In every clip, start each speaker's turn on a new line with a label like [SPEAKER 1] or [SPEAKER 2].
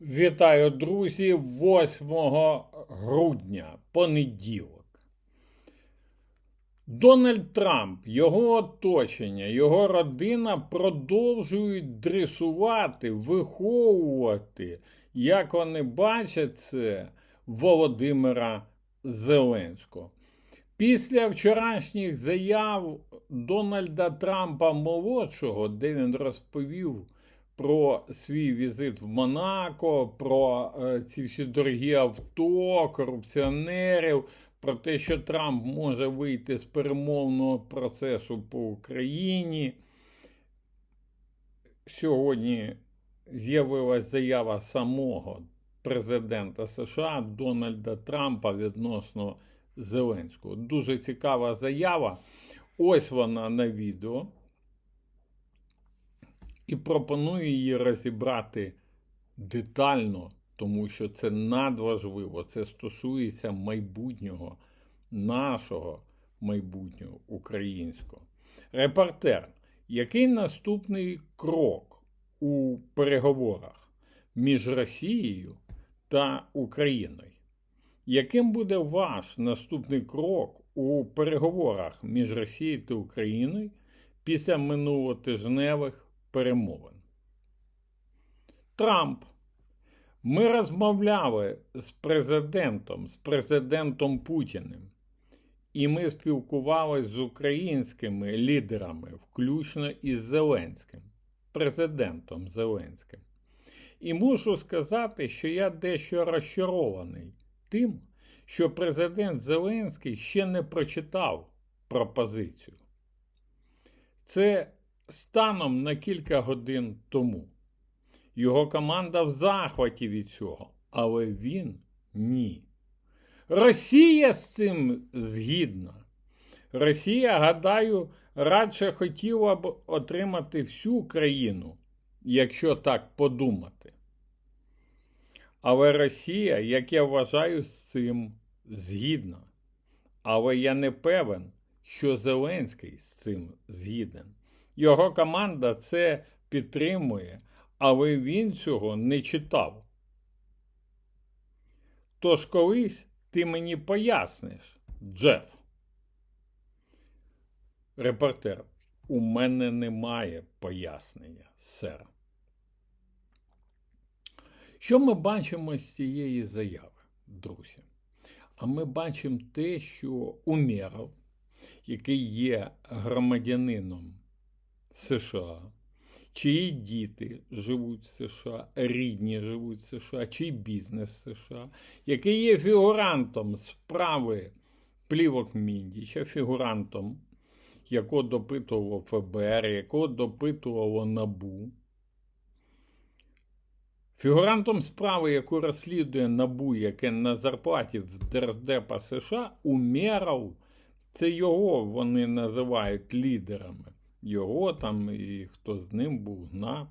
[SPEAKER 1] Вітаю, друзі, 8 грудня, понеділок. Дональд Трамп, його оточення, його родина продовжують дресувати, виховувати, як вони бачать це, Володимира Зеленського. Після вчорашніх заяв Дональда Трампа молодшого, де він розповів про свій візит в Монако, про е, ці всі дорогі авто, корупціонерів, про те, що Трамп може вийти з перемовного процесу по Україні. Сьогодні з'явилась заява самого президента США Дональда Трампа відносно Зеленського. Дуже цікава заява. Ось вона на відео. І пропоную її розібрати детально, тому що це надважливо. Це стосується майбутнього, нашого майбутнього українського. Репортер, який наступний крок у переговорах між Росією та Україною? Яким буде ваш наступний крок у переговорах між Росією та Україною після минулотижневих перемовин? Трамп. Ми розмовляли з президентом, з президентом Путіним, і ми спілкувалися з українськими лідерами, включно із Зеленським, президентом Зеленським. І мушу сказати, що я дещо розчарований тим, що президент Зеленський ще не прочитав пропозицію. Це станом на кілька годин тому. Його команда в захваті від цього, але він ні. Росія з цим згідна. Росія, гадаю, радше хотіла б отримати всю країну, якщо так подумати. Але Росія, як я вважаю, з цим згідна. Але я не певен, що Зеленський з цим згіден. Його команда це підтримує, але він цього не читав. Тож колись ти мені поясниш, Джеф. Репортер, у мене немає пояснення, сер. Що ми бачимо з цієї заяви, друзі? А ми бачимо те, що Умєров, який є громадянином США, чиї діти живуть в США, рідні живуть в США, чий бізнес в США, який є фігурантом справи плівок Міндіча, фігурантом, якого допитувало ФБР, якого допитувало НАБУ. Фігурантом справи, яку розслідує НАБУ, яке на зарплаті в Держдепа США, Умєров, це його вони називають лідерами його там і хто з ним був гнав,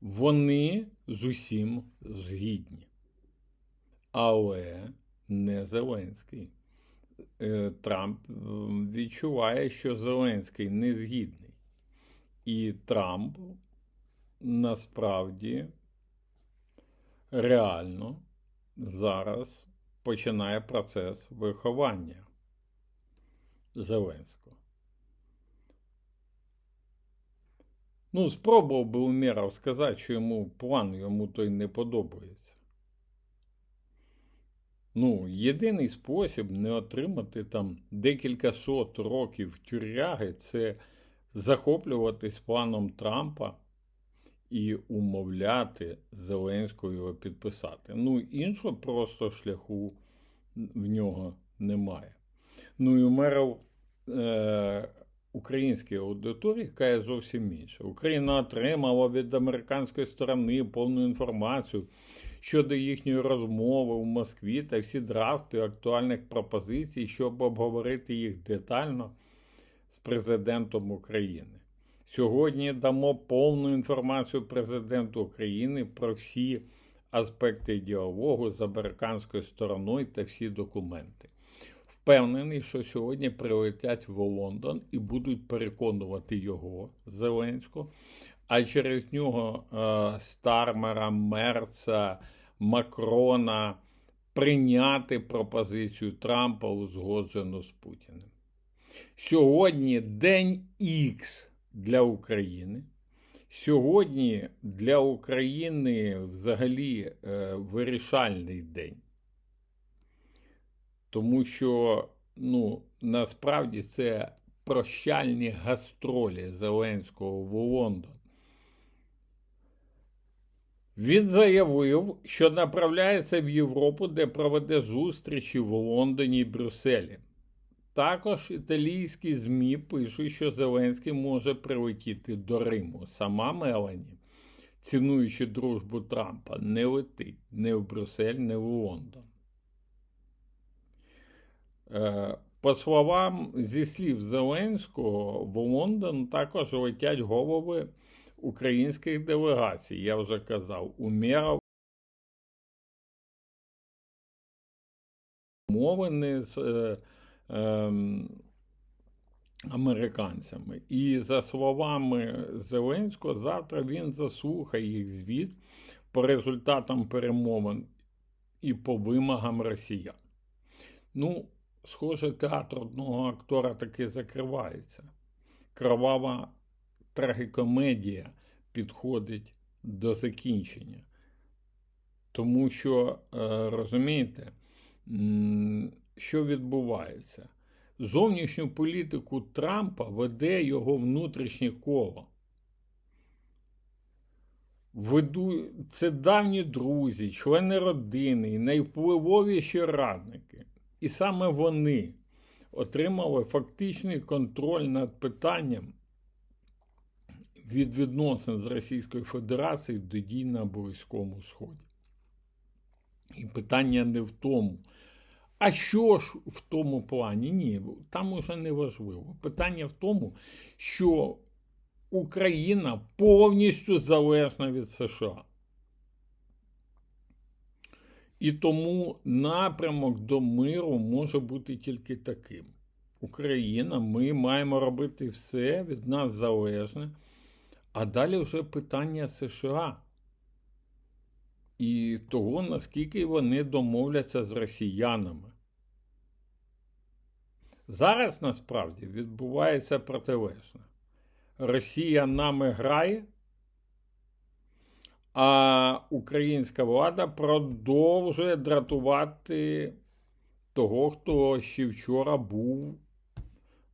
[SPEAKER 1] вони з усім згідні. Але не Зеленський. Е, Трамп відчуває, що Зеленський не згідний. І Трамп насправді реально зараз починає процес виховання Зеленського. Ну, спробував би Умєров сказати, що йому план йому той не подобається. Ну, єдиний спосіб не отримати там декілька сот років тюряги це захоплюватись планом Трампа і умовляти Зеленського його підписати. Ну, іншого просто шляху в нього немає. Ну і Умеров. Е- українській аудиторії каже зовсім інше. Україна отримала від американської сторони повну інформацію щодо їхньої розмови у Москві та всі драфти актуальних пропозицій, щоб обговорити їх детально з президентом України. Сьогодні дамо повну інформацію президенту України про всі аспекти діалогу з американською стороною та всі документи. Впевнений, що сьогодні прилетять в Лондон і будуть переконувати його Зеленського, а через нього е, Стармера, Мерца, Макрона прийняти пропозицію Трампа узгоджену з Путіним. Сьогодні день Х для України. Сьогодні для України взагалі е, вирішальний день. Тому що, ну, насправді це прощальні гастролі Зеленського в Лондон. Він заявив, що направляється в Європу, де проведе зустрічі в Лондоні і Брюсселі. Також італійські ЗМІ пишуть, що Зеленський може прилетіти до Риму. Сама Мелані, цінуючи дружбу Трампа, не летить не в Брюссель, не в Лондон. Е, по словам зі слів Зеленського, в Лондон також летять голови українських делегацій. Я вже казав, Умєров мовини з е, е, американцями. І за словами Зеленського, завтра він заслухає їх звіт по результатам перемовин і по вимогам росіян. Ну, схоже, театр одного актора таки закривається. Кровава трагікомедія підходить до закінчення. Тому що, е, розумієте, що відбувається? Зовнішню політику Трампа веде його внутрішнє коло. Веду... Це давні друзі, члени родини найвпливовіші радники. І саме вони отримали фактичний контроль над питанням від відносин з Російською Федерацією до дій на Близькому Сході. І питання не в тому. А що ж в тому плані? Ні, там уже не важливо. Питання в тому, що Україна повністю залежна від США. І тому напрямок до миру може бути тільки таким. Україна, ми маємо робити все від нас залежне. А далі вже питання США. І того, наскільки вони домовляться з росіянами. Зараз насправді відбувається протилежне. Росія нами грає, а українська влада продовжує дратувати того, хто ще вчора був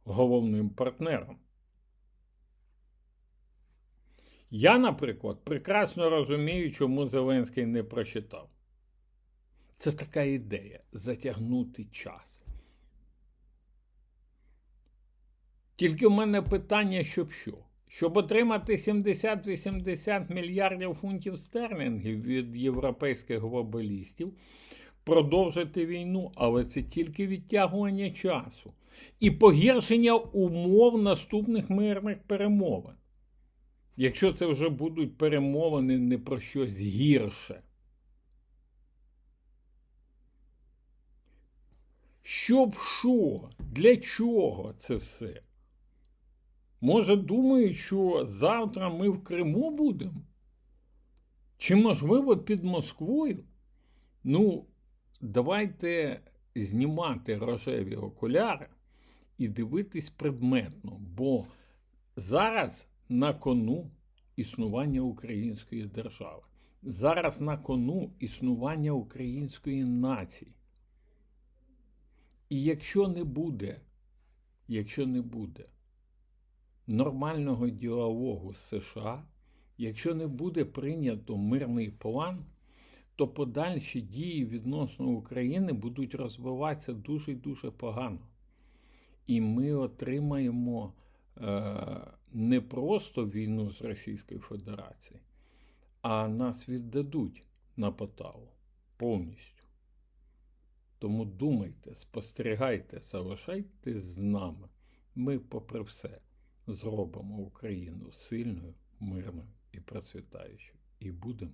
[SPEAKER 1] головним партнером. Я, наприклад, прекрасно розумію, чому Зеленський не прочитав. Це така ідея затягнути час. Тільки в мене питання, щоб що? Щоб отримати 70-80 мільярдів фунтів стерлінгів від європейських глобалістів, продовжити війну, але це тільки відтягування часу і погіршення умов наступних мирних перемовин. Якщо це вже будуть перемовини не про щось гірше. Щоб що? Для чого це все? Може, думають, що завтра ми в Криму будемо? Чи, можливо, під Москвою? Ну, давайте знімати рожеві окуляри і дивитись предметно, бо зараз на кону існування української держави. Зараз на кону існування української нації. І якщо не буде, якщо не буде нормального діалогу США, якщо не буде прийнято мирний план, то подальші дії відносно України будуть розвиватися дуже дуже погано. І ми отримаємо е, не просто війну з Російською Федерацією, а нас віддадуть на поталу повністю. Тому думайте, спостерігайте, залишайтесь з нами. Ми, попри все, зробимо Україну сильною, мирною і процвітаючою. І будемо